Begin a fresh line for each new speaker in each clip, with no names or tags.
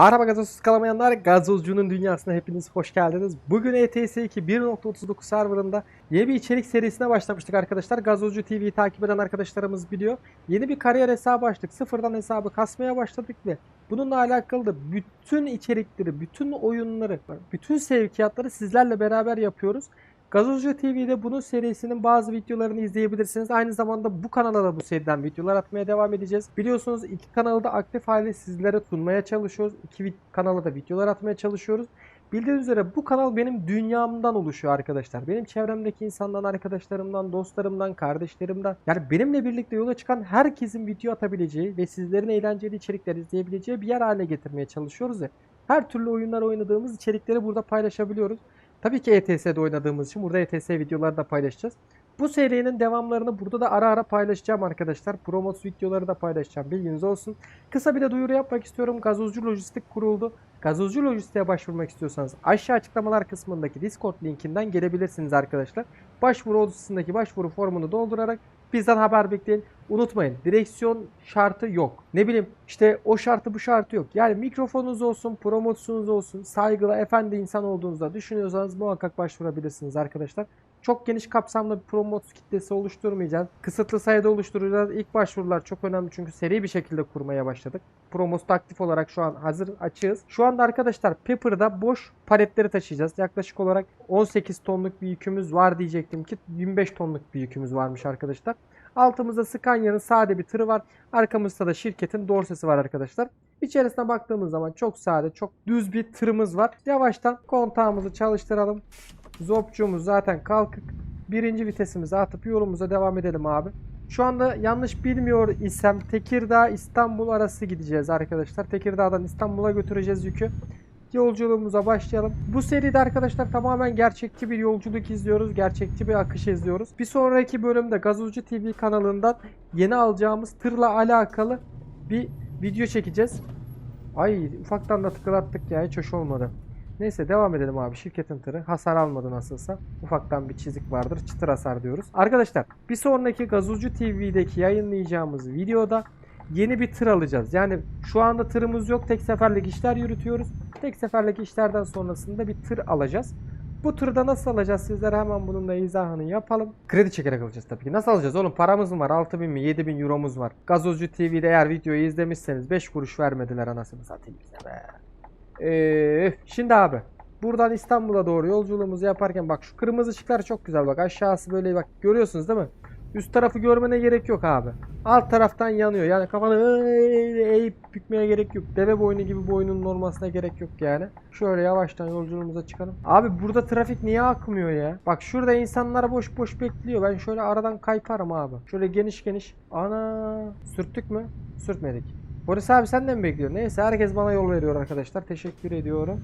Merhaba gazozsuz kalamayanlar, gazozcunun dünyasına hepiniz hoş geldiniz. Bugün E ETS 2 1.39 serverında yeni bir içerik serisine başlamıştık arkadaşlar. Gazozcu TV'yi takip eden arkadaşlarımız biliyor. Yeni bir kariyer hesabı açtık. Sıfırdan hesabı kasmaya başladık ve bununla alakalı da bütün içerikleri, bütün oyunları, bütün sevkiyatları sizlerle beraber yapıyoruz. Gazozcu TV'de bunun serisinin bazı videolarını izleyebilirsiniz. Aynı zamanda bu kanala da bu seriden videolar atmaya devam edeceğiz. Biliyorsunuz iki kanalı da aktif hale sizlere sunmaya çalışıyoruz. İki kanala da videolar atmaya çalışıyoruz. Bildiğiniz üzere bu kanal benim dünyamdan oluşuyor arkadaşlar. Benim çevremdeki insandan, arkadaşlarımdan, dostlarımdan, kardeşlerimden. Yani benimle birlikte yola çıkan herkesin video atabileceği ve sizlerin eğlenceli içerikler izleyebileceği bir yer haline getirmeye çalışıyoruz ya. Her türlü oyunlar oynadığımız içerikleri burada paylaşabiliyoruz. Tabii ki ETS'de oynadığımız için burada ETS videoları da paylaşacağız. Bu serinin devamlarını burada da ara ara paylaşacağım arkadaşlar. Promos videoları da paylaşacağım. Bilginiz olsun. Kısa bir de duyuru yapmak istiyorum. Gazozcu Lojistik kuruldu. Gazozcu Lojistik'e başvurmak istiyorsanız aşağı açıklamalar kısmındaki Discord linkinden gelebilirsiniz arkadaşlar. Başvuru odasındaki başvuru formunu doldurarak bizden haber bekleyin. Unutmayın direksiyon şartı yok. Ne bileyim işte o şartı bu şartı yok. Yani mikrofonunuz olsun, promosunuz olsun, saygılı, efendi insan olduğunuzda düşünüyorsanız muhakkak başvurabilirsiniz arkadaşlar. Çok geniş kapsamlı bir promot kitlesi oluşturmayacağız. Kısıtlı sayıda oluşturacağız. İlk başvurular çok önemli çünkü seri bir şekilde kurmaya başladık. Promos'ta aktif olarak şu an hazır açığız. Şu anda arkadaşlar Pepper'da boş paletleri taşıyacağız. Yaklaşık olarak 18 tonluk bir yükümüz var diyecektim ki 25 tonluk bir yükümüz varmış arkadaşlar. Altımızda Scania'nın sade bir tırı var. Arkamızda da şirketin dorsesi var arkadaşlar. İçerisine baktığımız zaman çok sade, çok düz bir tırımız var. Yavaştan kontağımızı çalıştıralım. Zopçumuz zaten kalkık. Birinci vitesimizi atıp yolumuza devam edelim abi. Şu anda yanlış bilmiyor isem Tekirdağ İstanbul arası gideceğiz arkadaşlar. Tekirdağ'dan İstanbul'a götüreceğiz yükü. Yolculuğumuza başlayalım. Bu seride arkadaşlar tamamen gerçekçi bir yolculuk izliyoruz. Gerçekçi bir akış izliyoruz. Bir sonraki bölümde Gazozcu TV kanalından yeni alacağımız tırla alakalı bir video çekeceğiz. Ay ufaktan da tıklattık ya hiç hoş olmadı. Neyse devam edelim abi. Şirketin tırı hasar almadı nasılsa. Ufaktan bir çizik vardır. Çıtır hasar diyoruz. Arkadaşlar bir sonraki Gazozcu TV'deki yayınlayacağımız videoda yeni bir tır alacağız. Yani şu anda tırımız yok. Tek seferlik işler yürütüyoruz. Tek seferlik işlerden sonrasında bir tır alacağız. Bu tırda nasıl alacağız sizlere hemen bunun da izahını yapalım. Kredi çekerek alacağız tabii ki. Nasıl alacağız oğlum? Paramız mı var? 6000 mi? 7000 euromuz var. Gazozcu TV'de eğer videoyu izlemişseniz 5 kuruş vermediler anasını satayım bize be. Ee, şimdi abi buradan İstanbul'a doğru yolculuğumuzu yaparken bak şu kırmızı ışıklar çok güzel bak aşağısı böyle bak görüyorsunuz değil mi? Üst tarafı görmene gerek yok abi. Alt taraftan yanıyor. Yani kafanı eğip bükmeye gerek yok. Deve boynu gibi boynunun olmasına gerek yok yani. Şöyle yavaştan yolculuğumuza çıkalım. Abi burada trafik niye akmıyor ya? Bak şurada insanlar boş boş bekliyor. Ben şöyle aradan kayparım abi. Şöyle geniş geniş. Ana sürttük mü? Sürtmedik. Polis abi sen de mi bekliyorsun? Neyse herkes bana yol veriyor arkadaşlar. Teşekkür ediyorum.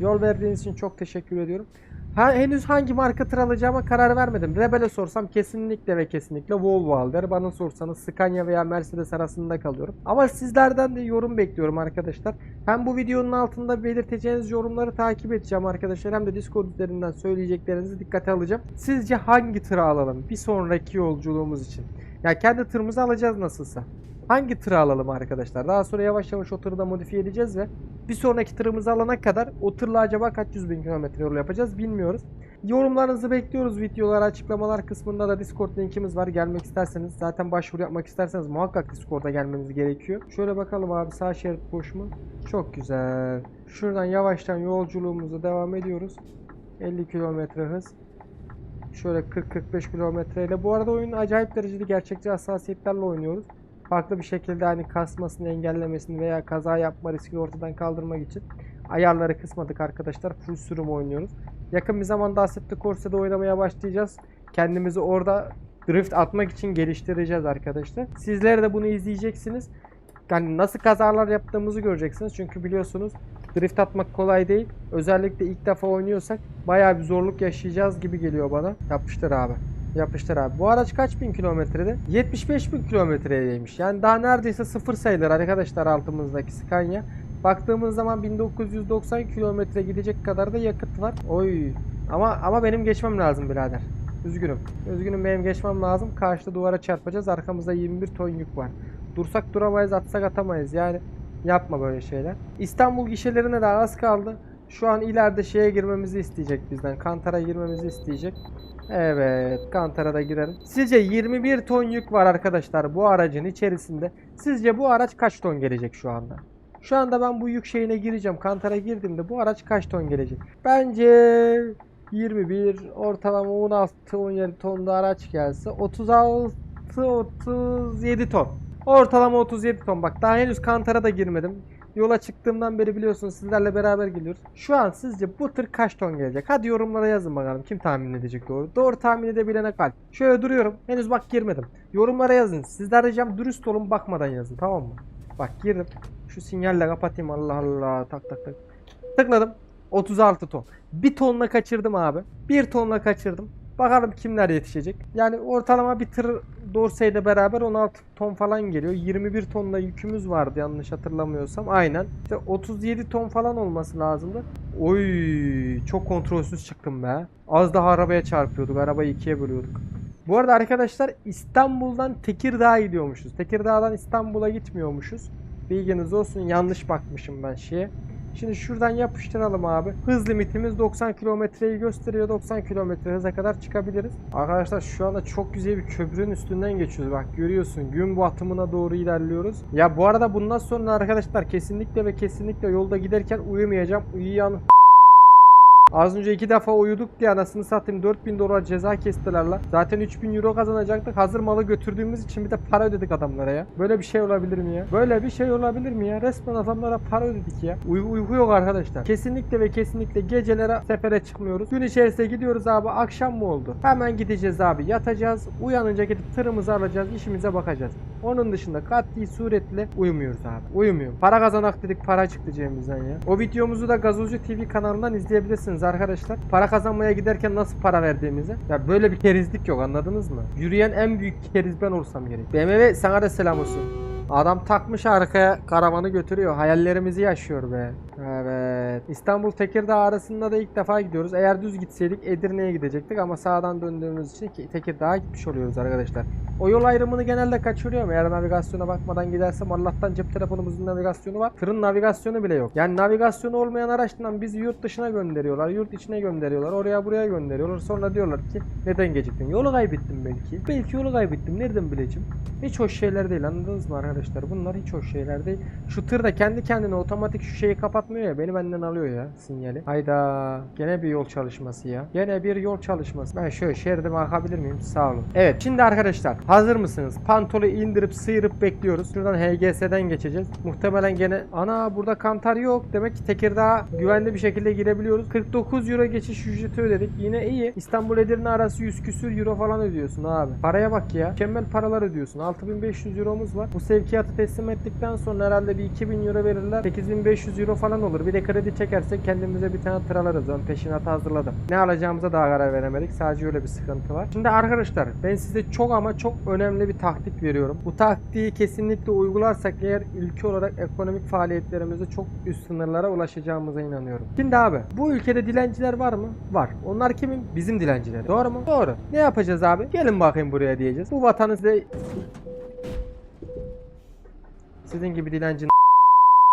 Yol verdiğiniz için çok teşekkür ediyorum. Ha, henüz hangi marka tır alacağıma karar vermedim. Rebel'e sorsam kesinlikle ve kesinlikle Volvo al der. Bana sorsanız Scania veya Mercedes arasında kalıyorum. Ama sizlerden de yorum bekliyorum arkadaşlar. Hem bu videonun altında belirteceğiniz yorumları takip edeceğim arkadaşlar. Hem de Discord üzerinden söyleyeceklerinizi dikkate alacağım. Sizce hangi tırı alalım bir sonraki yolculuğumuz için? Ya kendi tırımızı alacağız nasılsa. Hangi tırı alalım arkadaşlar? Daha sonra yavaş yavaş o tırı da modifiye edeceğiz ve bir sonraki tırımızı alana kadar o tırla acaba kaç yüz bin kilometre yol yapacağız bilmiyoruz. Yorumlarınızı bekliyoruz videolar açıklamalar kısmında da Discord linkimiz var. Gelmek isterseniz zaten başvuru yapmak isterseniz muhakkak Discord'a gelmeniz gerekiyor. Şöyle bakalım abi sağ şerit boş mu? Çok güzel. Şuradan yavaştan yolculuğumuza devam ediyoruz. 50 kilometre hız. Şöyle 40-45 kilometreyle. Bu arada oyun acayip derecede gerçekçi hassasiyetlerle oynuyoruz farklı bir şekilde hani kasmasını engellemesini veya kaza yapma riskini ortadan kaldırmak için ayarları kısmadık arkadaşlar. Full sürüm oynuyoruz. Yakın bir zamanda Assetto Corsa'da oynamaya başlayacağız. Kendimizi orada drift atmak için geliştireceğiz arkadaşlar. Sizler de bunu izleyeceksiniz. Yani nasıl kazalar yaptığımızı göreceksiniz. Çünkü biliyorsunuz drift atmak kolay değil. Özellikle ilk defa oynuyorsak bayağı bir zorluk yaşayacağız gibi geliyor bana. Yapıştır abi. Yapıştır abi. Bu araç kaç bin kilometrede? 75 bin kilometredeymiş. Yani daha neredeyse sıfır sayılır arkadaşlar altımızdaki Scania. Baktığımız zaman 1990 kilometre gidecek kadar da yakıt var. Oy. Ama ama benim geçmem lazım birader. Üzgünüm. Üzgünüm benim geçmem lazım. Karşıda duvara çarpacağız. Arkamızda 21 ton yük var. Dursak duramayız, atsak atamayız. Yani Yapma böyle şeyler. İstanbul gişelerine daha az kaldı. Şu an ileride şeye girmemizi isteyecek bizden. Kantara girmemizi isteyecek. Evet, Kantar'a da girelim. Sizce 21 ton yük var arkadaşlar bu aracın içerisinde. Sizce bu araç kaç ton gelecek şu anda? Şu anda ben bu yük şeyine gireceğim. Kantar'a girdiğimde bu araç kaç ton gelecek? Bence 21 ortalama 16-17 tonda araç gelse 36-37 ton. Ortalama 37 ton. Bak daha henüz Kantar'a da girmedim. Yola çıktığımdan beri biliyorsunuz sizlerle beraber geliyoruz. Şu an sizce bu tır kaç ton gelecek? Hadi yorumlara yazın bakalım. Kim tahmin edecek doğru? Doğru tahmin edebilene kalp. Şöyle duruyorum. Henüz bak girmedim. Yorumlara yazın. Sizler ricam dürüst olun bakmadan yazın tamam mı? Bak girdim. Şu sinyalle kapatayım Allah Allah. Tak tak tak. Tıkladım. 36 ton. Bir tonla kaçırdım abi. Bir tonla kaçırdım. Bakalım kimler yetişecek. Yani ortalama bir tır dorseyle beraber 16 ton falan geliyor. 21 tonla yükümüz vardı yanlış hatırlamıyorsam. Aynen. İşte 37 ton falan olması lazımdı. Oy çok kontrolsüz çıktım be. Az daha arabaya çarpıyorduk. Arabayı ikiye bölüyorduk. Bu arada arkadaşlar İstanbul'dan Tekirdağ'a gidiyormuşuz. Tekirdağ'dan İstanbul'a gitmiyormuşuz. Bilginiz olsun yanlış bakmışım ben şeye. Şimdi şuradan yapıştıralım abi. Hız limitimiz 90 kilometreyi gösteriyor. 90 kilometre hıza kadar çıkabiliriz. Arkadaşlar şu anda çok güzel bir köprünün üstünden geçiyoruz. Bak görüyorsun gün batımına doğru ilerliyoruz. Ya bu arada bundan sonra arkadaşlar kesinlikle ve kesinlikle yolda giderken uyumayacağım. Uyuyan Az önce iki defa uyuduk diye anasını satayım 4000 dolar ceza kestiler la. Zaten 3000 euro kazanacaktık. Hazır malı götürdüğümüz için bir de para ödedik adamlara ya. Böyle bir şey olabilir mi ya? Böyle bir şey olabilir mi ya? Resmen adamlara para ödedik ya. Uy uyku yok arkadaşlar. Kesinlikle ve kesinlikle gecelere sefere çıkmıyoruz. Gün içerisinde gidiyoruz abi. Akşam mı oldu? Hemen gideceğiz abi. Yatacağız. Uyanınca gidip tırımızı alacağız. işimize bakacağız. Onun dışında katli suretle uyumuyoruz abi. Uyumuyorum. Para kazanak dedik para çıktı cebimizden ya. O videomuzu da Gazozu TV kanalından izleyebilirsiniz arkadaşlar. Para kazanmaya giderken nasıl para verdiğimizi. Ya böyle bir kerizlik yok anladınız mı? Yürüyen en büyük keriz ben olsam gerek. BMW sana da selam olsun. Adam takmış arkaya karavanı götürüyor. Hayallerimizi yaşıyor be. Evet. İstanbul Tekirdağ arasında da ilk defa gidiyoruz. Eğer düz gitseydik Edirne'ye gidecektik ama sağdan döndüğümüz için ki Tekirdağ'a gitmiş oluyoruz arkadaşlar. O yol ayrımını genelde kaçırıyorum. Eğer navigasyona bakmadan gidersem Allah'tan cep telefonumuzun navigasyonu var. Tırın navigasyonu bile yok. Yani navigasyonu olmayan araçtan bizi yurt dışına gönderiyorlar. Yurt içine gönderiyorlar. Oraya buraya gönderiyorlar. Sonra diyorlar ki neden geciktin? Yolu kaybettim belki. Belki yolu kaybettim. Nereden bileceğim? Hiç hoş şeyler değil anladınız mı arkadaşlar? Bunlar hiç hoş şeyler değil. Şu tır da kendi kendine otomatik şu şeyi kapatmıyor ya. Beni benden alıyor ya sinyali. Hayda. Gene bir yol çalışması ya. Gene bir yol çalışması. Ben şöyle şeridime akabilir miyim? Sağ olun. Evet şimdi arkadaşlar hazır mısınız? Pantolu indirip sıyırıp bekliyoruz. Şuradan HGS'den geçeceğiz. Muhtemelen gene ana burada kantar yok. Demek ki Tekirdağ'a güvenli bir şekilde girebiliyoruz. 49 euro geçiş ücreti ödedik. Yine iyi. İstanbul Edirne arası 100 küsür euro falan ödüyorsun abi. Paraya bak ya. Mükemmel paralar ödüyorsun. 6500 euromuz var. Bu sevkiyatı teslim ettikten sonra herhalde bir 2000 euro verirler. 8500 euro falan olur. Bir de kredi çekersek kendimize bir tane tır alırız. Ön peşinatı hazırladım. Ne alacağımıza daha karar veremedik. Sadece öyle bir sıkıntı var. Şimdi arkadaşlar ben size çok ama çok önemli bir taktik veriyorum. Bu taktiği kesinlikle uygularsak eğer ülke olarak ekonomik faaliyetlerimizde çok üst sınırlara ulaşacağımıza inanıyorum. Şimdi abi bu ülkede dilenciler var mı? Var. Onlar kimin? Bizim dilenciler. Doğru mu? Doğru. Ne yapacağız abi? Gelin bakayım buraya diyeceğiz. Bu vatanı size sizin gibi dilenci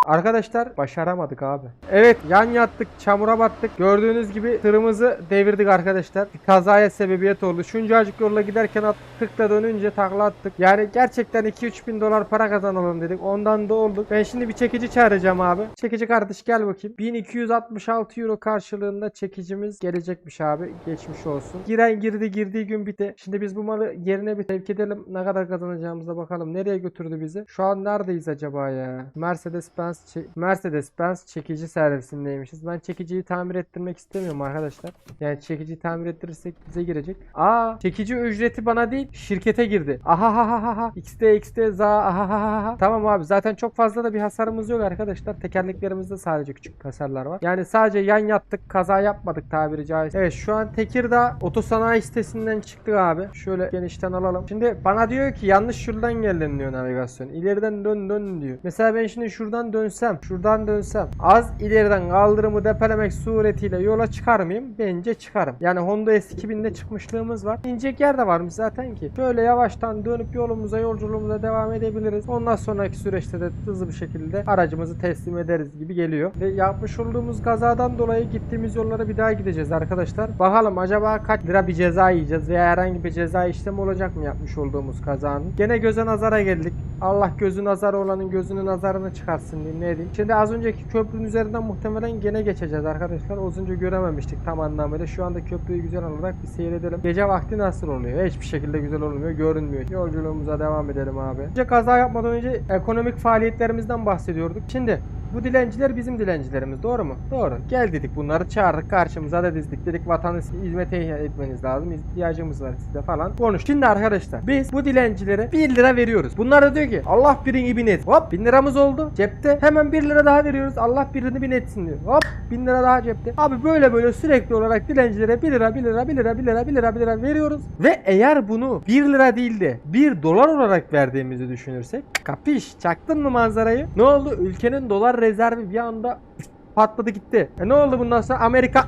Arkadaşlar başaramadık abi. Evet yan yattık çamura battık. Gördüğünüz gibi tırımızı devirdik arkadaşlar. Bir kazaya sebebiyet oldu. Şuncacık yolla giderken attık da dönünce takla attık. Yani gerçekten 2-3 bin dolar para kazanalım dedik. Ondan da olduk. Ben şimdi bir çekici çağıracağım abi. Çekici kardeş gel bakayım. 1266 euro karşılığında çekicimiz gelecekmiş abi. Geçmiş olsun. Giren girdi girdiği gün bitti. Şimdi biz bu malı yerine bir sevk edelim. Ne kadar kazanacağımıza bakalım. Nereye götürdü bizi? Şu an neredeyiz acaba ya? Mercedes Benz Mercedes Benz çekici servisindeymişiz. Ben çekiciyi tamir ettirmek istemiyorum arkadaşlar. Yani çekiciyi tamir ettirirsek bize girecek. Aa çekici ücreti bana değil şirkete girdi. Aha ha ha ha ha. XD XD za aha ha ha ha. Tamam abi zaten çok fazla da bir hasarımız yok arkadaşlar. Tekerleklerimizde sadece küçük hasarlar var. Yani sadece yan yattık kaza yapmadık tabiri caizse. Evet şu an Tekirdağ otosanayi sitesinden çıktık abi. Şöyle genişten alalım. Şimdi bana diyor ki yanlış şuradan geldin diyor navigasyon. İleriden dön dön diyor. Mesela ben şimdi şuradan dön dönsem, şuradan dönsem, az ileriden kaldırımı depelemek suretiyle yola çıkar mıyım? Bence çıkarım. Yani Honda S2000'de çıkmışlığımız var. İnecek yer de varmış zaten ki. Şöyle yavaştan dönüp yolumuza, yolculuğumuza devam edebiliriz. Ondan sonraki süreçte de hızlı bir şekilde aracımızı teslim ederiz gibi geliyor. Ve yapmış olduğumuz kazadan dolayı gittiğimiz yollara bir daha gideceğiz arkadaşlar. Bakalım acaba kaç lira bir ceza yiyeceğiz veya herhangi bir ceza işlemi olacak mı yapmış olduğumuz kazanın. Gene göze nazara geldik. Allah gözü nazarı olanın gözünü nazarını çıkarsın diyeyim ne diyeyim. Şimdi az önceki köprünün üzerinden muhtemelen gene geçeceğiz arkadaşlar. Az önce görememiştik tam anlamıyla. Şu anda köprüyü güzel olarak bir seyredelim. Gece vakti nasıl oluyor? Hiçbir şekilde güzel olmuyor. Görünmüyor. Yolculuğumuza devam edelim abi. Önce kaza yapmadan önce ekonomik faaliyetlerimizden bahsediyorduk. Şimdi bu dilenciler bizim dilencilerimiz doğru mu? Doğru. Gel dedik bunları çağırdık karşımıza da dizdik. Dedik vatanı hizmete etmeniz lazım. ihtiyacımız var size falan. Konuş. Şimdi arkadaşlar biz bu dilencilere 1 lira veriyoruz. Bunlar da diyor ki Allah birini bin et. Hop 1000 liramız oldu cepte. Hemen 1 lira daha veriyoruz. Allah birini bin etsin diyor. Hop 1000 lira daha cepte. Abi böyle böyle sürekli olarak dilencilere 1 lira 1 lira 1 lira 1 lira 1 lira 1 lira veriyoruz. Ve eğer bunu 1 lira değil de 1 dolar olarak verdiğimizi düşünürsek kapiş çaktın mı manzarayı? Ne oldu? Ülkenin dolar rezervi bir anda patladı gitti. E ne oldu bundan sonra? Amerika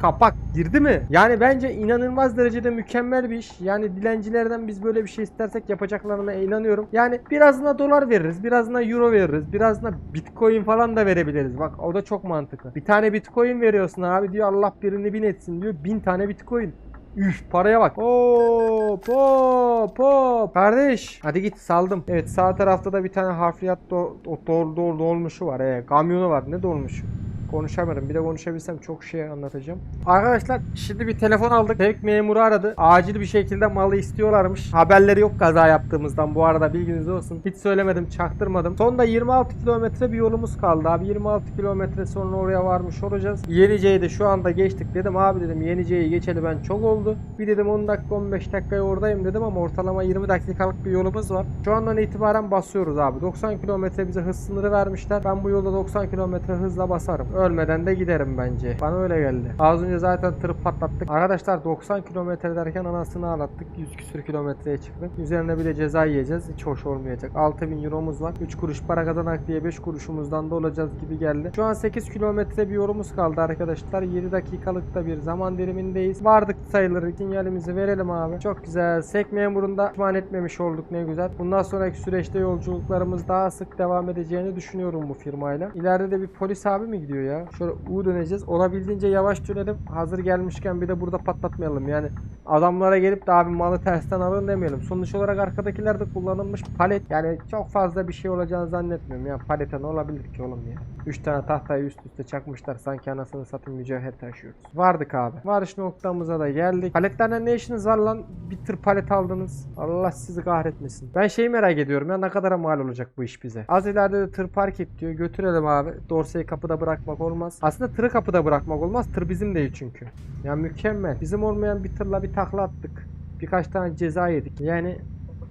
kapak girdi mi? Yani bence inanılmaz derecede mükemmel bir iş. Yani dilencilerden biz böyle bir şey istersek yapacaklarına inanıyorum. Yani birazına dolar veririz, birazına euro veririz, birazına bitcoin falan da verebiliriz. Bak o da çok mantıklı. Bir tane bitcoin veriyorsun abi diyor Allah birini bin etsin diyor. Bin tane bitcoin. Üf paraya bak. Hop hop hop. Kardeş. Hadi git saldım. Evet sağ tarafta da bir tane harfiyat do do do dolmuşu var. Ee, kamyonu var. Ne dolmuşu? Konuşamadım. Bir de konuşabilsem çok şey anlatacağım. Arkadaşlar şimdi bir telefon aldık. Tevk memuru aradı. Acil bir şekilde malı istiyorlarmış. Haberleri yok kaza yaptığımızdan bu arada bilginiz olsun. Hiç söylemedim, çaktırmadım. Sonunda 26 kilometre bir yolumuz kaldı abi. 26 kilometre sonra oraya varmış olacağız. Yenice'yi de şu anda geçtik dedim. Abi dedim Yenice'yi geçeli ben çok oldu. Bir dedim 10 dakika 15 dakikaya oradayım dedim ama ortalama 20 dakikalık bir yolumuz var. Şu andan itibaren basıyoruz abi. 90 kilometre bize hız sınırı vermişler. Ben bu yolda 90 kilometre hızla basarım. Ölmeden de giderim bence. Bana öyle geldi. Az önce zaten tır patlattık. Arkadaşlar 90 kilometre derken anasını ağlattık. 100 küsür kilometreye çıktık. Üzerine bir de ceza yiyeceğiz. Hiç hoş olmayacak. 6000 euromuz var. 3 kuruş para kazanak diye 5 kuruşumuzdan da olacağız gibi geldi. Şu an 8 kilometre bir yolumuz kaldı arkadaşlar. 7 dakikalık da bir zaman dilimindeyiz. Vardık sayılır. Sinyalimizi verelim abi. Çok güzel. Sek memurunda pişman etmemiş olduk ne güzel. Bundan sonraki süreçte yolculuklarımız daha sık devam edeceğini düşünüyorum bu firmayla. İleride de bir polis abi mi gidiyor ya? Şöyle U döneceğiz. Olabildiğince yavaş dönelim. Hazır gelmişken bir de burada patlatmayalım. Yani adamlara gelip de abi malı tersten alın demeyelim. Sonuç olarak arkadakiler de kullanılmış palet. Yani çok fazla bir şey olacağını zannetmiyorum. Ya palete ne olabilir ki oğlum ya? 3 tane tahtayı üst üste çakmışlar. Sanki anasını satın mücevher taşıyoruz. Vardık abi. Varış noktamıza da geldik. Paletlerden ne işiniz var lan? Bir tır palet aldınız. Allah sizi kahretmesin. Ben şeyi merak ediyorum ya ne kadara mal olacak bu iş bize. Az ileride de tır park et diyor. Götürelim abi. Dorseyi kapıda bırakmak olmaz. Aslında tırı kapıda bırakmak olmaz. Tır bizim değil çünkü. Ya mükemmel. Bizim olmayan bir tırla bir takla attık. Birkaç tane ceza yedik. Yani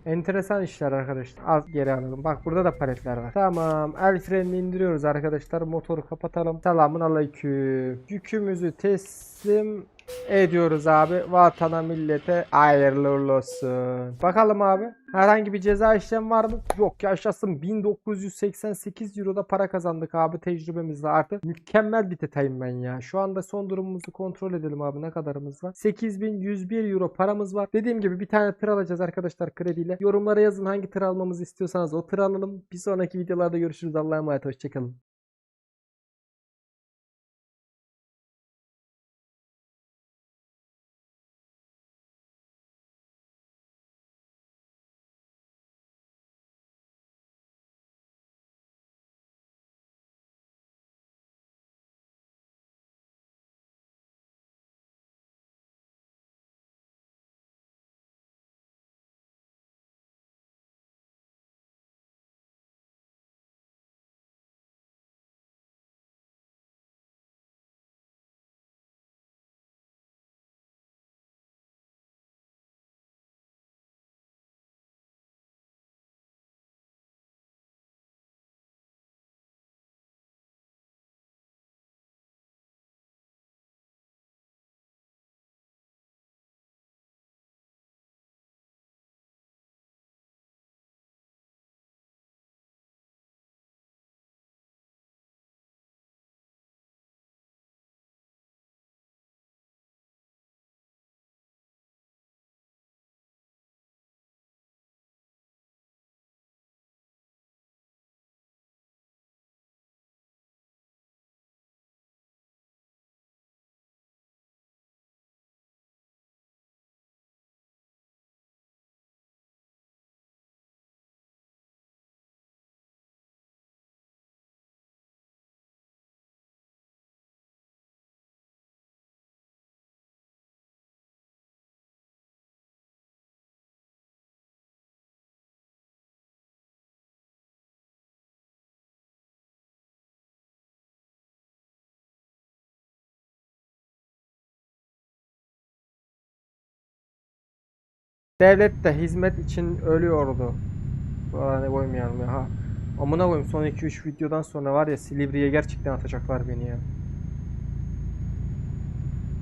Enteresan işler arkadaşlar. Az geri alalım. Bak burada da paletler var. Tamam. El frenini indiriyoruz arkadaşlar. Motoru kapatalım. Selamun aleyküm. Yükümüzü teslim ediyoruz abi. Vatana millete hayırlı olsun. Bakalım abi. Herhangi bir ceza işlem var mı? Yok yaşasın 1988 Euro'da para kazandık abi tecrübemizle artık. Mükemmel bir detayım ben ya. Şu anda son durumumuzu kontrol edelim abi ne kadarımız var. 8101 Euro paramız var. Dediğim gibi bir tane tır alacağız arkadaşlar krediyle. Yorumlara yazın hangi tır almamızı istiyorsanız o tır alalım. Bir sonraki videolarda görüşürüz. Allah'a emanet hoşçakalın. Devlet de hizmet için ölüyordu. Aa, ne koymayalım ya. Ha. Amına koyayım son 2-3 videodan sonra var ya Silivri'ye gerçekten atacaklar beni ya.